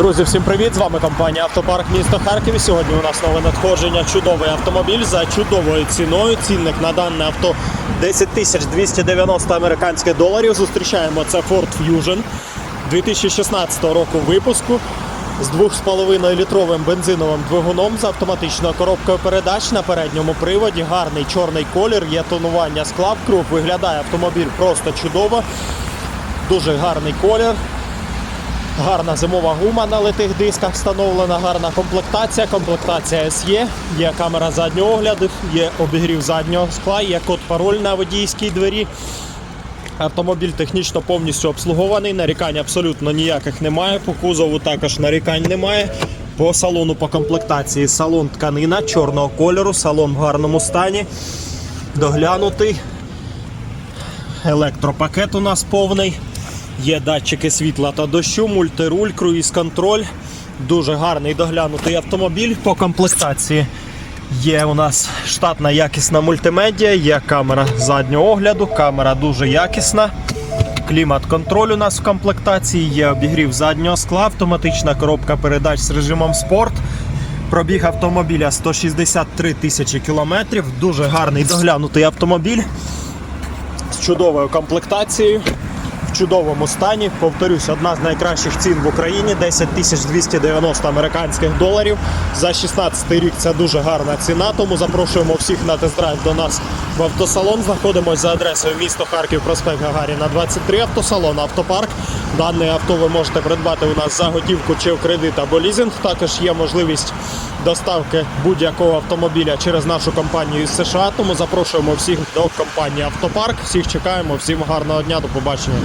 Друзі, всім привіт! З вами компанія Автопарк місто Харків. Сьогодні у нас нове надходження. Чудовий автомобіль за чудовою ціною. Цінник на дане авто 10 тисяч 290 американських доларів. Зустрічаємо це Ford Fusion 2016 року випуску з 2,5 літровим бензиновим двигуном з автоматичною коробкою передач на передньому приводі. Гарний чорний колір, є тонування скла круг. Виглядає автомобіль просто чудово. Дуже гарний колір. Гарна зимова гума на литих дисках встановлена, гарна комплектація. Комплектація SE, є камера заднього огляду, є обігрів заднього скла, є код пароль на водійській двері. Автомобіль технічно повністю обслугований, нарікань абсолютно ніяких немає. По кузову також нарікань немає. По салону по комплектації салон тканина чорного кольору, салон в гарному стані, доглянутий. Електропакет у нас повний. Є датчики світла та дощу, мультируль, круїз-контроль. Дуже гарний доглянутий автомобіль по комплектації. Є у нас штатна якісна мультимедіа, є камера заднього огляду, камера дуже якісна. Клімат-контроль у нас в комплектації, є обігрів заднього скла, автоматична коробка передач з режимом спорт. Пробіг автомобіля 163 тисячі кілометрів. Дуже гарний доглянутий автомобіль з чудовою комплектацією, чудовому стані. Повторюсь, одна з найкращих цін в Україні 10 тисяч 290 американських доларів. За 16 рік це дуже гарна ціна. Тому запрошуємо всіх на тест-драйв до нас в автосалон. Знаходимося за адресою місто Харків, проспект Гагаріна 23, автосалон, автопарк. Дане авто ви можете придбати у нас за готівку чи в кредит або лізинг. Також є можливість доставки будь-якого автомобіля через нашу компанію з США. Тому запрошуємо всіх до компанії Автопарк. Всіх чекаємо, всім гарного дня, до побачення.